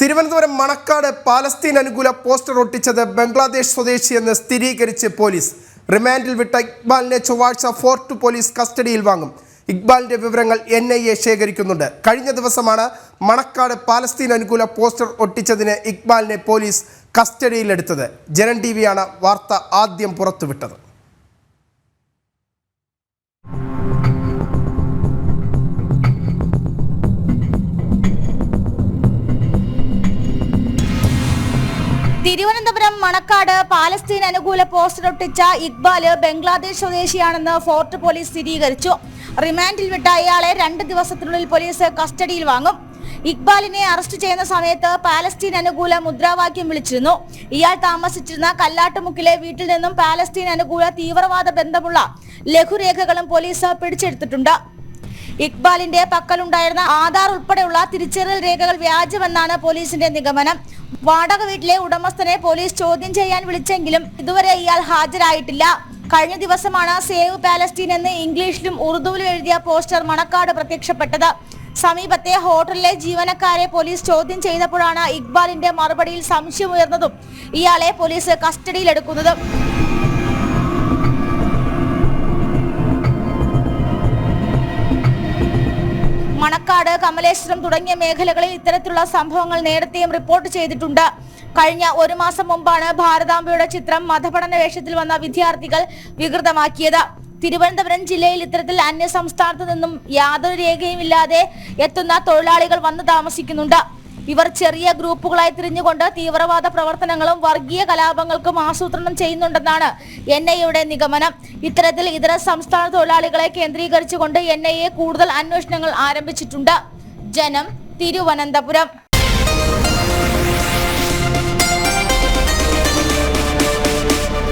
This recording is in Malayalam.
തിരുവനന്തപുരം മണക്കാട് പാലസ്തീൻ അനുകൂല പോസ്റ്റർ ഒട്ടിച്ചത് ബംഗ്ലാദേശ് സ്വദേശിയെന്ന് സ്ഥിരീകരിച്ച് പോലീസ്. റിമാൻഡിൽ വിട്ട ഇക്ബാലിനെ ചൊവ്വാഴ്ച ഫോർട്ട് പോലീസ് കസ്റ്റഡിയിൽ വാങ്ങും. ഇക്ബാലിന്റെ വിവരങ്ങൾ എൻ ഐ എ ശേഖരിക്കുന്നുണ്ട്. കഴിഞ്ഞ ദിവസമാണ് മണക്കാട് പാലസ്തീൻ അനുകൂല പോസ്റ്റർ ഒട്ടിച്ചതിന് ഇക്ബാലിനെ പോലീസ് കസ്റ്റഡിയിലെടുത്തത്. ജനൻ ടി വാർത്ത ആദ്യം പുറത്തുവിട്ടത്. തിരുവനന്തപുരം മണക്കാട് പാലസ്തീൻ അനുകൂല പോസ്റ്റർ ഒട്ടിച്ച ഇക്ബാൽ ബംഗ്ലാദേശ് സ്വദേശിയാണെന്ന് ഫോർട്ട് പോലീസ് സ്ഥിരീകരിച്ചു. റിമാൻഡിൽ വിട്ട ഇയാളെ രണ്ട് ദിവസത്തിനുള്ളിൽ പോലീസ് കസ്റ്റഡിയിൽ വാങ്ങും. ഇക്ബാലിനെ അറസ്റ്റ് ചെയ്യുന്ന സമയത്ത് പാലസ്തീൻ അനുകൂല മുദ്രാവാക്യം വിളിച്ചിരുന്നു. ഇയാൾ താമസിച്ചിരുന്ന കല്ലാട്ടുമുക്കിലെ വീട്ടിൽ നിന്നും പാലസ്തീൻ അനുകൂല തീവ്രവാദ ബന്ധമുള്ള ലഘുരേഖകളും പോലീസ് പിടിച്ചെടുത്തിട്ടുണ്ട്. ഇക്ബാലിന്റെ പക്കലുണ്ടായിരുന്ന ആധാർ ഉൾപ്പെടെയുള്ള തിരിച്ചറിയൽ രേഖകൾ വ്യാജമെന്നാണ് പോലീസിന്റെ നിഗമനം. വാടക വീട്ടിലെ ഉടമസ്ഥനെ പോലീസ് ചോദ്യം ചെയ്യാൻ വിളിച്ചെങ്കിലും ഇതുവരെ ഇയാൾ ഹാജരായിട്ടില്ല. കഴിഞ്ഞ ദിവസമാണ് സേവ് പാലസ്റ്റീൻ എന്ന് ഇംഗ്ലീഷിലും ഉറുദുവിലും എഴുതിയ പോസ്റ്റർ മണക്കാട് പ്രത്യക്ഷപ്പെട്ടത്. സമീപത്തെ ഹോട്ടലിലെ ജീവനക്കാരെ പോലീസ് ചോദ്യം ചെയ്തപ്പോഴാണ് ഇക്ബാലിന്റെ മറുപടിയിൽ സംശയമുയർന്നതും ഇയാളെ പോലീസ് കസ്റ്റഡിയിലെടുക്കുന്നതും. മണക്കാട് കമലേശ്വരം തുടങ്ങിയ മേഖലകളിൽ ഇത്തരത്തിലുള്ള സംഭവങ്ങൾ നേരത്തെയും റിപ്പോർട്ട് ചെയ്തിട്ടുണ്ട്. കഴിഞ്ഞ ഒരു മാസം മുമ്പാണ് ഭാരതാംബയുടെ ചിത്രം മതപഠന വേഷത്തിൽ വന്ന വിദ്യാർത്ഥികൾ വികൃതമാക്കിയത്. തിരുവനന്തപുരം ജില്ലയിൽ ഇത്തരത്തിൽ അന്യ സംസ്ഥാനത്തു നിന്നും യാതൊരു രേഖയും ഇല്ലാതെ എത്തുന്ന തൊഴിലാളികൾ വന്നു താമസിക്കുന്നുണ്ട്. ഇവർ ചെറിയ ഗ്രൂപ്പുകളായി തിരിഞ്ഞുകൊണ്ട് തീവ്രവാദ പ്രവർത്തനങ്ങളും വർഗീയ കലാപങ്ങൾക്കും ആസൂത്രണം ചെയ്യുന്നുണ്ടെന്നാണ് എൻ ഐയുടെ നിഗമനം. ഇത്തരത്തിൽ ഇതര സംസ്ഥാന തൊഴിലാളികളെ കേന്ദ്രീകരിച്ചുകൊണ്ട് എൻ ഐ എ കൂടുതൽ അന്വേഷണങ്ങൾ ആരംഭിച്ചിട്ടുണ്ട്. ജനം തിരുവനന്തപുരം.